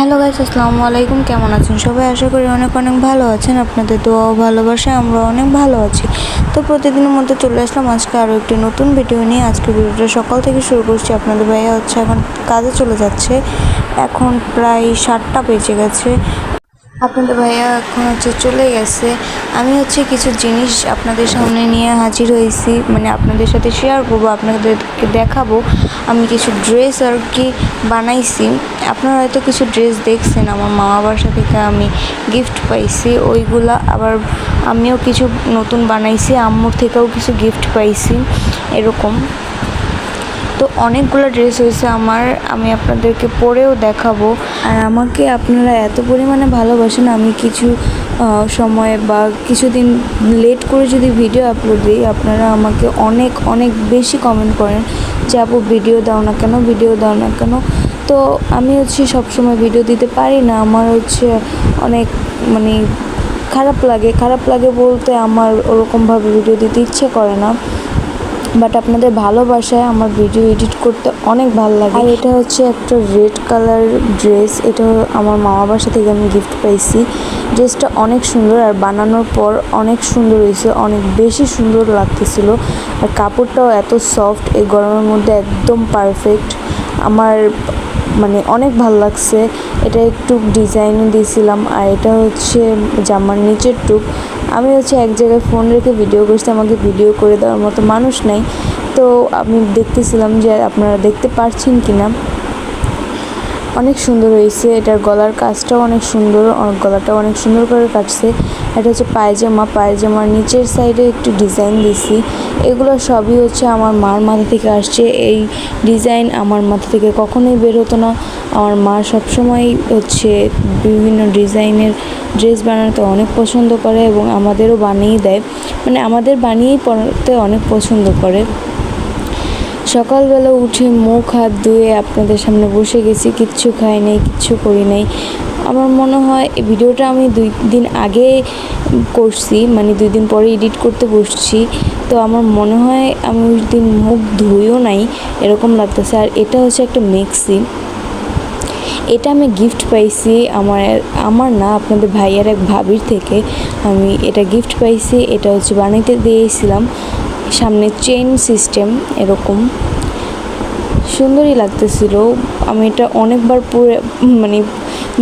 Hello guys, আসসালামু আলাইকুম। কেমন আছেন সবাই? আশা করি অনেক অনেক ভালো আছেন। আপনাদের দোয়া ও ভালোবাসা আমরা অনেক ভালো আছি। তো প্রতিদিনের মধ্যে চলে আসলাম আজকে আরও একটি নতুন ভিডিও নিয়ে। আজকে ভিডিওটা সকাল থেকে শুরু করছি। আপনাদের ভাইয়া হচ্ছে এখন কাজে চলে যাচ্ছে। এখন প্রায় সাতটা বেজে গেছে। আপনাদের ভাইয়া এখন হচ্ছে চলে গেছে। আমি হচ্ছে কিছু জিনিস আপনাদের সামনে নিয়ে হাজির হয়েছি মানে আপনাদের সাথে শেয়ার করব, আপনাদেরকে দেখাবো। আমি কিছু ড্রেস আর কি বানাইছি। আপনারা হয়তো কিছু ড্রেস দেখছেন, আমার মামা বাসা থেকে আমি গিফট পাইছি, ওইগুলা। আবার আমিও কিছু নতুন বানাইছি, আম্মুর থেকেও কিছু গিফট পাইছি, এরকম। তো অনেকগুলো ড্রেস হয়েছে আমার, আমি আপনাদেরকে পরেও দেখাবো। আর আমাকে আপনারা এত পরিমাণে ভালোবাসেন, আমি কিছু সময় বা কিছুদিন লেট করে যদি ভিডিও আপলোড দিই, আপনারা আমাকে অনেক অনেক বেশি কমেন্ট করেন যে, আপু ভিডিও দাও না কেন ভিডিও দাও না কেন? তো আমি হচ্ছে সবসময় ভিডিও দিতে পারি না, আমার হচ্ছে অনেক মানে খারাপ লাগে খারাপ লাগে বলতে আমার ওরকমভাবে ভিডিও দিতে ইচ্ছে করে না। বাট আপনাদের ভালোবাসায় আমার ভিডিও এডিট করতে অনেক ভালো লাগে। আর এটা হচ্ছে একটা রেড কালার ড্রেস, এটা আমার মামা বাসা থেকে আমি গিফট পাইছি। ড্রেসটা অনেক সুন্দর আর বানানোর পর অনেক সুন্দর হয়েছে, অনেক বেশি সুন্দর লাগতেছিল। আর কাপড়টাও এত সফট, এই গরমের মধ্যে একদম পারফেক্ট। আমার মানে অনেক ভালো লাগছে। এটা একটু ডিজাইন দিয়েছিলাম আর এটা হচ্ছে জামার নিচের টুক। আমি হচ্ছে এক জায়গায় ফোন রেখে ভিডিও করছি, আমাকে ভিডিও করে দেওয়ার মতো মানুষ নাই। তো আমি দেখতেছিলাম যে আপনারা দেখতে পারছেন কি না অনেক সুন্দর হয়েছে। এটার গলার কাজটাও অনেক সুন্দর গলাটাও অনেক সুন্দর করে কাটছে। এটা হচ্ছে পায়জামা, পায়জামার নিচের সাইডে একটু ডিজাইন দিছি। এগুলো সবই হচ্ছে আমার মার মাথা থেকে আসছে। এই ডিজাইন আমার মাথা থেকে কখনোই বের হতো না। আমার মা সবসময় হচ্ছে বিভিন্ন ডিজাইনের ড্রেস বানাতে অনেক পছন্দ করে এবং আমাদেরও বানিয়ে দেয়। মানে আমাদের বানিয়েই পড়তে অনেক পছন্দ করে। সকালবেলা উঠে মুখ হাত ধুয়ে আপনাদের সামনে বসে গেছি, কিচ্ছু খাই নাই, কিচ্ছু করি নাই। আমার মনে হয় এই ভিডিওটা আমি দুই দিন আগে করছি মানে দুই দিন পরে এডিট করতে বসছি। তো আমার মনে হয় আমি ওই দিন মুখ ধুইও নাই, এরকম লাগতেছে। আর এটা হচ্ছে একটা মিক্সি। এটা আমি গিফট পাইছি আমার আমার না, আপনাদের ভাইয়ার এক ভাবির থেকে। আমি এটা গিফট পাইছি, এটা হচ্ছে বানাইতে দিয়েছিলাম। সামনে চেইন সিস্টেম এরকম। সুন্দরই লাগতেছিল। আমি এটা অনেকবার পরে মানে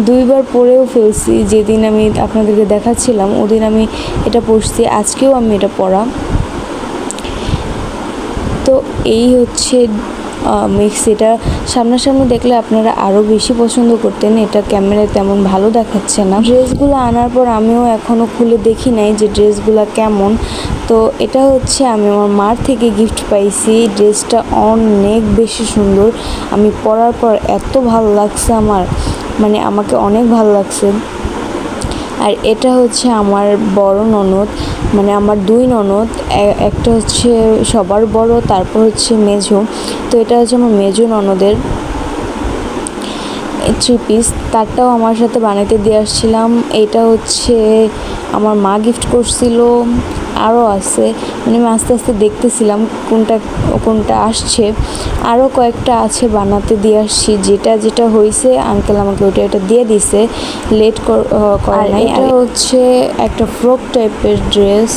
দুইবার পরেও ফেলছি। যেদিন আমি আপনাদেরকে দেখাচ্ছিলাম, ওদিন আমি এটা পড়ছি, আজকেও আমি এটা পড়া। তো এই হচ্ছে মিক্সিটা সামনাসামনি দেখলে আপনারা আরও বেশি পছন্দ করতেন। এটা ক্যামেরায় তেমন ভালো দেখাচ্ছে না। ড্রেসগুলো আনার পর আমিও এখনও খুলে দেখি নাই যে ড্রেসগুলো কেমন। তো এটা হচ্ছে আমি আমার মার থেকে গিফট পাইছি। ড্রেসটা অনেক বেশি সুন্দর। আমি পরার পর এত ভালো লাগছে আমার। মানে আমাকে অনেক ভালো লাগছে। আর এটা হচ্ছে আমার বড় ননদ মানে আমার দুই ননদ একটা হচ্ছে সবার বড়, তারপর হচ্ছে মেঝো। তো এটা হচ্ছে আমার মেজো ননদের থ্রি পিস তারটাও আমার সাথে বানাইতে দিয়ে আসছিলাম। এটা হচ্ছে আমার মা গিফট করছিল আরও আছে। মানে আমি আস্তে আস্তে দেখতেছিলাম কোনটা কোনটা আসছে। আরও কয়েকটা আছে বানাতে দিয়ে আসছি। যেটা যেটা হয়েছে আঙ্কেল আমাকে ওটা এটা দিয়ে দিছে। লেট করে নাই। এটা হচ্ছে একটা ফ্রক টাইপের ড্রেস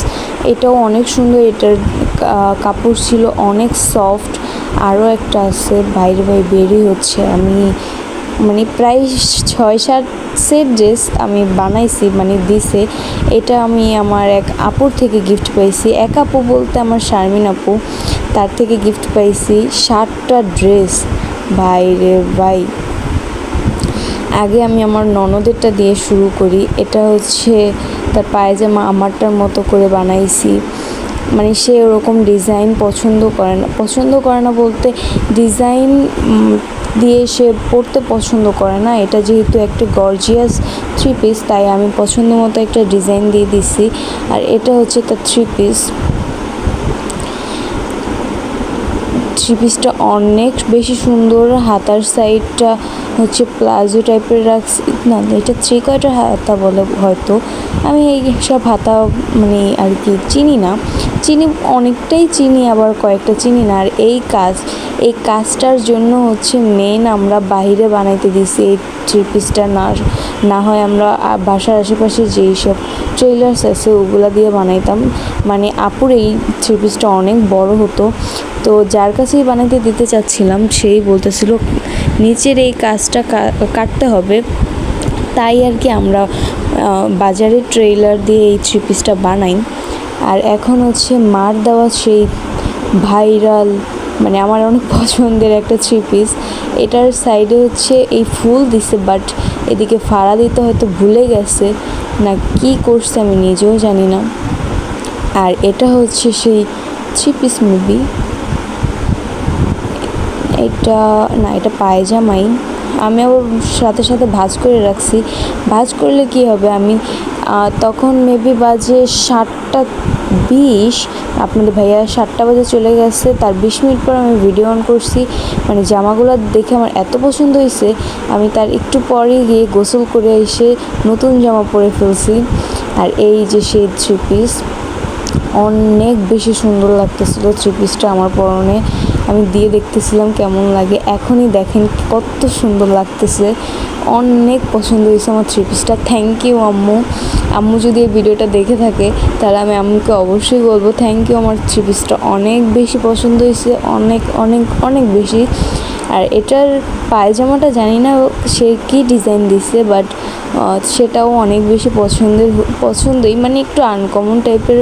এটাও অনেক সুন্দর। এটার কাপড় ছিল অনেক সফট আরও একটা আছে। বাইরে বাইরে বেরই হচ্ছে। আমি মানে প্রায় ছয় সাত সেট ড্রেস আমি বানাইছি মানে দিছে। এটা আমি আমার এক আপুর থেকে গিফট পাইছি। এক আপু বলতে আমার শারমিন আপু, তার থেকে গিফট পাইছি ষাটটা ড্রেস ভাই রে ভাই। আগে আমি আমার ননদেরটা দিয়ে শুরু করি। এটা হচ্ছে তার পায়জামা আমারটার মতো করে বানাইছি। মানে সে ওরকম ডিজাইন পছন্দ করে না। পছন্দ করে না বলতে ডিজাইন দিয়ে সে পড়তে পছন্দ করে না। এটা যেহেতু একটা গর্জিয়াস থ্রি পিস তাই আমি পছন্দ মতো একটা ডিজাইন দিয়ে দিছি। আর এটা হচ্ছে তার থ্রি পিস থ্রি পিসটা অনেক বেশি সুন্দর। হাতার সাইডটা হচ্ছে প্লাজো টাইপের রাখছি। না, এটা থ্রি কোয়ার্টার হাতা বলে হয়তো। আমি এই সব হাতা মানে আর কি চিনি না। চিনি, অনেকটাই চিনি, আবার কয়েকটা চিনি না। আর এই কাজ, এই কাজটার জন্য হচ্ছে মেন আমরা বাইরে বানাইতে দিছি এই থ্রি পিসটা না না হয় আমরা বাসার আশেপাশে যেই সব ট্রেলার্স আছে, ওগুলা দিয়ে বানাইতাম। মানে আপুর এই থ্রি পিসটা অনেক বড় হতো। তো যার কাছেই বানাইতে দিতে চাচ্ছিলাম, সেই বলতেছিল, নিচের এই কাজটা কাটতে হবে। তাই আর কি আমরা বাজারে ট্রেলার দিয়ে এই থ্রি পিসটা বানাই। আর এখন হচ্ছে মার দেওয়া সেই ভাইরাল মানে আমার অনেক পছন্দের একটা থ্রি পিস এটার সাইডে হচ্ছে এই ফুল দিছে বাট এদিকে ফাড়া দিতে হয়তো ভুলে গেছে। না, কি করছে আমি নিজেও জানি না। আর এটা হচ্ছে সেই থ্রি পিস মুভি এটা, না, এটা পায়জামাই। আমি আবার সাথে সাথে ভাজ করে রাখছি। ভাজ করলে কি হবে? আমি তখন মেবি বাজে সাতটা বিশ। আপনাদের ভাইয়া সাতটা বাজে চলে গেছে। তার বিশ মিনিট পর আমি ভিডিও অন করছি। মানে জামাগুলো দেখে আমার এত পছন্দ হয়েছে। আমি তার একটু পরে গিয়ে গোসল করে এসে নতুন জামা পরে ফেলছি। আর এই যে সেই থ্রি পিস অনেক বেশি সুন্দর লাগতেছিল থ্রি পিসটা আমার পরনে। আমি দিয়ে দেখতেছিলাম কেমন লাগে। এখনই দেখেন কত সুন্দর লাগতেছে। অনেক পছন্দ হয়েছে আমার থ্রি পিসটা থ্যাংক ইউ আম্মু। আম্মু যদি এই ভিডিওটা দেখে থাকে, তাহলে আমি আম্মুকে অবশ্যই বলব থ্যাংক ইউ আমার থ্রি পিসটা অনেক বেশি পছন্দ হয়েছে, অনেক অনেক অনেক বেশি। আর এটার পায়জামাটা জানি না সে কী ডিজাইন দিছে বাট সেটাও অনেক বেশি পছন্দের, পছন্দই। মানে একটু আনকমন টাইপের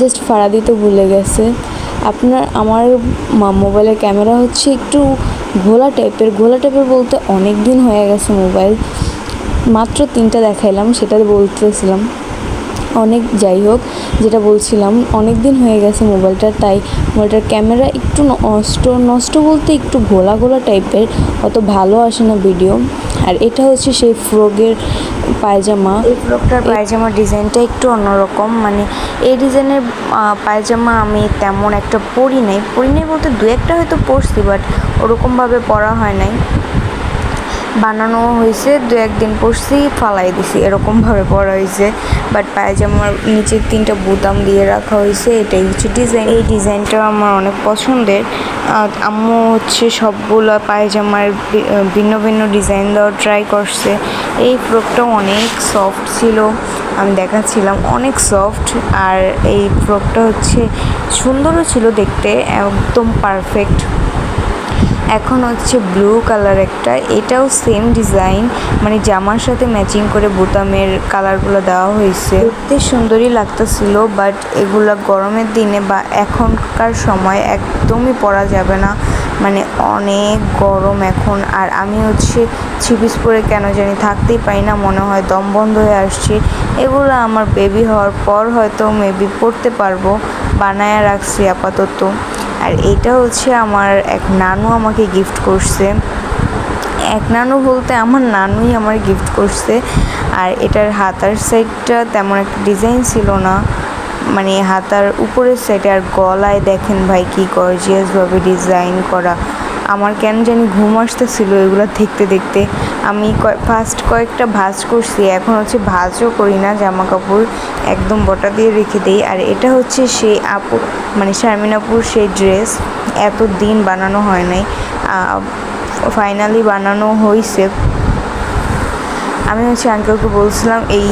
জাস্ট ফাড়া দিতে ভুলে গেছে। আপনার, আমার মোবাইলের ক্যামেরা হচ্ছে একটু ঘোলা টাইপের ঘোলা টাইপের বলতে অনেক দিন হয়ে গেছে মোবাইল। মাত্র তিনটা দেখাইলাম সেটা বলতেছিলাম। অনেক যাই হোক, যেটা বলছিলাম, অনেক দিন হয়ে গেছে মোবাইলটা, তাই মোবাইলটার ক্যামেরা একটু নষ্ট নষ্ট বলতে একটু ঘোলা ঘোলা টাইপের অত ভালো আসে না ভিডিও আর এটা হচ্ছে সেই ফ্রগের পায়জামা। এই ফ্রকটার পায়জামার ডিজাইনটা একটু অন্যরকম মানে এই ডিজাইনের পায়জামা আমি তেমন একটা পরি নাই। পরি নাই বলতে দু একটা হয়তো পরছি বাট ওরকমভাবে পরা হয় নাই। বানানো হয়েছে, দু একদিন পরছি, ফালাই দিছি। এরকমভাবে পরা হয়েছে। বাট পায়জামার নিচে তিনটা বোতাম দিয়ে রাখা হয়েছে, এটাই হচ্ছে ডিজাইন এই ডিজাইনটা আমার অনেক পছন্দের। আম্মু হচ্ছে সবগুলো পায়জামার ভিন্ন ভিন্ন ডিজাইন দেওয়ার ট্রাই করছে। এই ফ্রকটা অনেক সফট ছিল। আমি দেখাচ্ছিলাম, অনেক সফট আর এই ফ্রকটা হচ্ছে সুন্দরও ছিল দেখতে, একদম পারফেক্ট এখন হচ্ছে ব্লু কালার একটা। এটাও সেম ডিজাইন মানে জামার সাথে ম্যাচিং করে বোতামের কালারগুলো দেওয়া হয়েছে। দেখতে সুন্দরই লাগতেছিল বাট এগুলো গরমের দিনে বা এখনকার সময় একদমই পরা যাবে না। মানে অনেক গরম এখন, আর আমি হচ্ছে ছিপিস পরে কেন জানি থাকতেই পারি না, মনে হয় দম বন্ধ হয়ে আসছে। এগুলো আমার বেবি হওয়ার পর হয়তো মেবি পরতে পারব, বানায় রাখছি আপাতত। আর এটা হচ্ছে আমার এক নানু আমাকে গিফট করছে। এক নানু বলতে আমার নানুই আমার গিফট করছে। আর এটার হাতার সাইডটা তেমন একটা ডিজাইন ছিল না। মানে হাতার উপরের সাইডে আর গলায় দেখেন ভাই কী গর্জিয়াসভাবে ডিজাইন করা। আমার কেন জানি ঘুম আসতেছিল এগুলো দেখতে দেখতে। আমি ফার্স্ট কয়েকটা ভাজ করছি, এখন হচ্ছে ভাজও করি না জামা কাপড় একদম বটা দিয়ে রেখে দিই। আর এটা হচ্ছে সেই আপু মানে শারমিন আপুর সেই ড্রেস এত দিন বানানো হয় নাই। ফাইনালি বানানো হয়েছে আমি হচ্ছে আঙ্কেলকে বলছিলাম, এই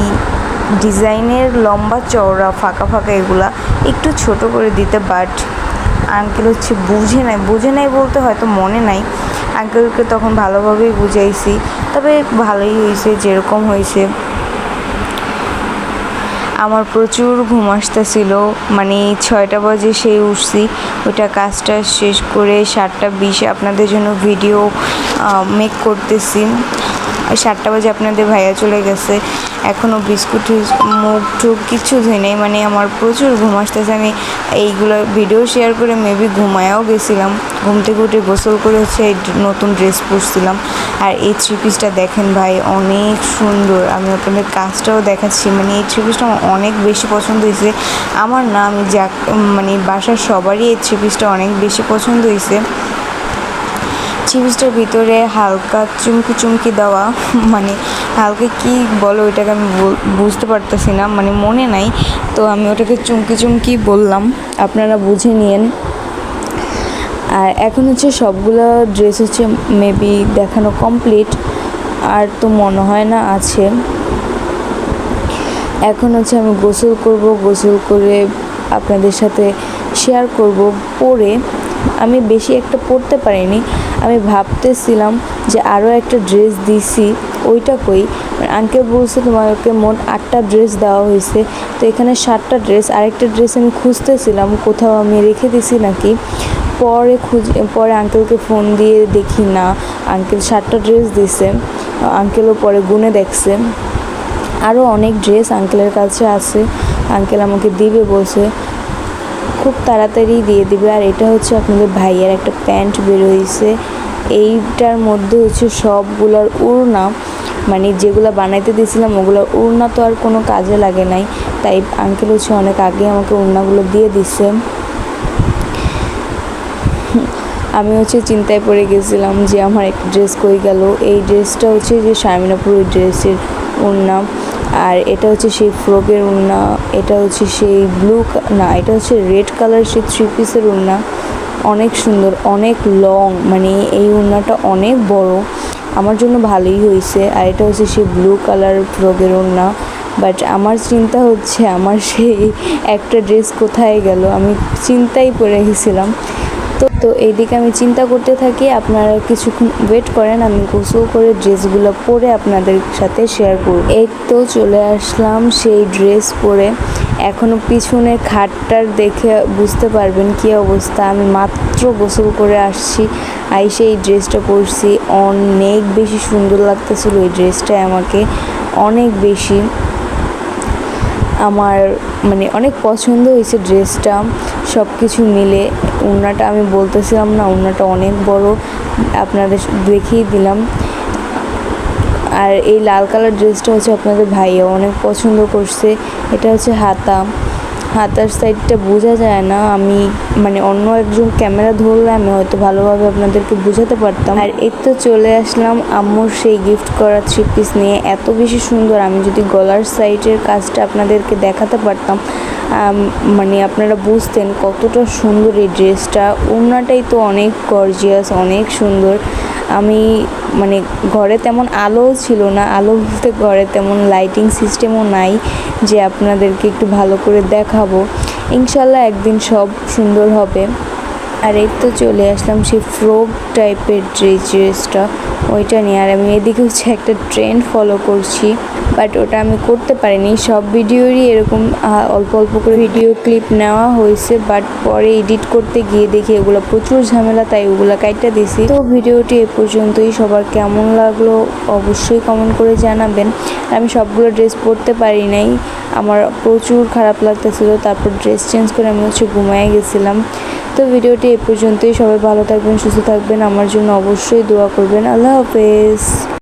ডিজাইনের লম্বা চওড়া, ফাঁকা ফাঁকা এগুলা একটু ছোট করে দিতে বাট আঙ্কেল হচ্ছে বুঝে নাই। বুঝে নাই বলতে হয়তো মনে নাই। আঙ্কেলকে তখন ভালোভাবেই বুঝাইছি। তবে ভালোই হয়েছে, যেরকম হয়েছে। আমার প্রচুর ঘুম আসতেছিল। মানে ছয়টা বাজে সেই উঠছি। ওইটা কাজটা শেষ করে সাতটা বিশে আপনাদের জন্য ভিডিও মেক করতেছি। সাতটা বাজে আপনাদের ভাইয়া চলে গেছে। এখনও বিস্কুট মুখ টুক কিছু ধুই নেই মানে আমার প্রচুর ঘুম আসতেছে। আমি এইগুলো ভিডিও শেয়ার করে মেবি ঘুমায়াও গেছিলাম। ঘুম থেকে উঠে গোসল করে হচ্ছে এই নতুন ড্রেস পরছিলাম। আর এই থ্রি পিসটা দেখেন ভাই, অনেক সুন্দর। আমি আপনাদের কাজটাও দেখাচ্ছি। মানে এই থ্রি পিসটা আমার অনেক বেশি পছন্দ হয়েছে। আমার না আমি যা মানে বাসার সবারই এই থ্রি পিসটা অনেক বেশি পছন্দ হয়েছে। থ্রি পিসটার ভিতরে হালকা চুমকি চুমকি দেওয়া মানে হালকা কি বলো ওইটাকে আমি বুঝতে পারতেছি না মানে মনে নাই। তো আমি ওটাকে চুমকি চুমকি বললাম, আপনারা বুঝে নিন আর এখন হচ্ছে সবগুলো ড্রেস হচ্ছে মেবি দেখানো কমপ্লিট আর তো মনে হয় না আছে। এখন হচ্ছে আমি গোসল করব, গোসল করে আপনাদের সাথে শেয়ার করব, পরে আমি বেশি একটা পরতে পারিনি। আমি ভাবতেছিলাম যে আরও একটা ড্রেস দিছি, ওইটা কই। আঙ্কেল বলছে, তোমাকে মোট আটটা ড্রেস দেওয়া হয়েছে। তো এখানে সাতটা ড্রেস আরেকটা ড্রেস আমি খুঁজতেছিলাম, কোথাও আমি রেখে দিছি নাকি। পরে খুঁজে, পরে আঙ্কেলকে ফোন দিয়ে দেখি না আঙ্কেল সাতটা ড্রেস দিছে। আঙ্কেলও পরে গুনে দেখছে। আরও অনেক ড্রেস আঙ্কেলের কাছে আছে। আঙ্কেল আমাকে দিবে বলছে খুব তাড়াতাড়ি দিয়ে দিবে। আর এটা হচ্ছে আপনাদের ভাইয়ের একটা প্যান্ট বেরোইছে। এইটার মধ্যে হচ্ছে সবগুলোর উড়না। মানে যেগুলো বানাইতে দিয়েছিলাম ওগুলো উড়না তো আর কোনো কাজে লাগে নাই। তাই আঙ্কেল হচ্ছে অনেক আগে আমাকে উড়নাগুলো দিয়ে দিছে। আমি হচ্ছে চিন্তায় পড়ে গেছিলাম যে আমার একটা ড্রেস কই গেল। এই ড্রেসটা হচ্ছে যে শারমিনাপুর ড্রেসের ওড়না। আর এটা হচ্ছে সেই ফ্রকের ওড়না, এটা হচ্ছে সেই ব্লু না, এটা হচ্ছে রেড কালার সেই থ্রি পিসের ওড়না। অনেক সুন্দর, অনেক লং মানে এই ওড়নাটা অনেক বড়। আমার জন্য ভালোই হয়েছে। আর এটা হচ্ছে সেই ব্লু কালার ফ্রকের ওড়না। বাট আমার চিন্তা হচ্ছে, আমার সেই একটা ড্রেস কোথায় গেল? আমি চিন্তাই পড়ে গেছিলাম। তো এইদিকে আমি চিন্তা করতে থাকি, আপনারা কিছুক্ষণ ওয়েট করেন, আমি গোসল করে ড্রেসগুলো পরে আপনাদের সাথে শেয়ার করব। এই তো চলে আসলাম সেই ড্রেস পরে। এখনও পিছনে খাটটার দেখে বুঝতে পারবেন কি অবস্থা। আমি মাত্র গোসল করে আসছি আইসে এই ড্রেসটা পরছি। অনেক বেশি সুন্দর লাগতেছিল এই ড্রেসটা আমাকে, অনেক বেশি। আমার মানে অনেক পছন্দ হয়েছে ড্রেসটা সব কিছু মিলে। ওড়নাটা আমি বলতেছিলাম না ওড়নাটা অনেক বড়, আপনাদের দেখিয়ে দিলাম। আর এই লাল কালার ড্রেসটা হচ্ছে আপনাদের ভাইয়া অনেক পছন্দ করছে। এটা হচ্ছে হাতা। হাতার সাইডটা বোঝা যায় না। আমি মানে অন্য একজন ক্যামেরা ধরলে আমি হয়তো ভালোভাবে আপনাদেরকে বোঝাতে পারতাম। আর এই তো চলে আসলাম আম্মুর সেই গিফট করা থ্রি পিস নিয়ে। এত বেশি সুন্দর। আমি যদি গলার সাইডের কাজটা আপনাদেরকে দেখাতে পারতাম মানে আপনারা বুঝতেন কতটা সুন্দর এই ড্রেসটা ওড়নাটাই তো অনেক গর্জিয়াস অনেক সুন্দর। আমি মানে ঘরে তেমন আলো ছিল না। আলো বলতে ঘরে তেমন লাইটিং সিস্টেমও নাই যে আপনাদেরকে একটু ভালো করে দেখাবো। ইনশাল্লাহ একদিন সব সুন্দর হবে। আর এই তো চলে আসলাম সেই ফ্রক টাইপের যে ড্রেসটা ওইটা নিয়ে। আর আমি এদিকে হচ্ছে একটা ট্রেন্ড ফলো করছি বাট ওটা আমি করতে পারিনি। সব ভিডিওরই এরকম অল্প অল্প করে ভিডিও ক্লিপ নেওয়া হয়েছে বাট পরে এডিট করতে গিয়ে দেখি এগুলো প্রচুর ঝামেলা, তাই ওগুলো কাইটা দিছি। তো ভিডিওটি এ পর্যন্তই। সবার কেমন লাগল অবশ্যই কমেন্ট করে জানাবেন। আমি সবগুলো ড্রেস পরতে পারি নাই। আমার প্রচুর খারাপ লাগতেছিল, তারপর ড্রেস চেঞ্জ করে আমি হচ্ছে ঘুমায় গেছিলাম। তো ভিডিওটি এ পর্যন্তই। সবাই ভালো থাকবেন সুস্থ থাকবেন। আমার জন্য অবশ্যই দোয়া করবেন। আল্লাহ হাফেজ।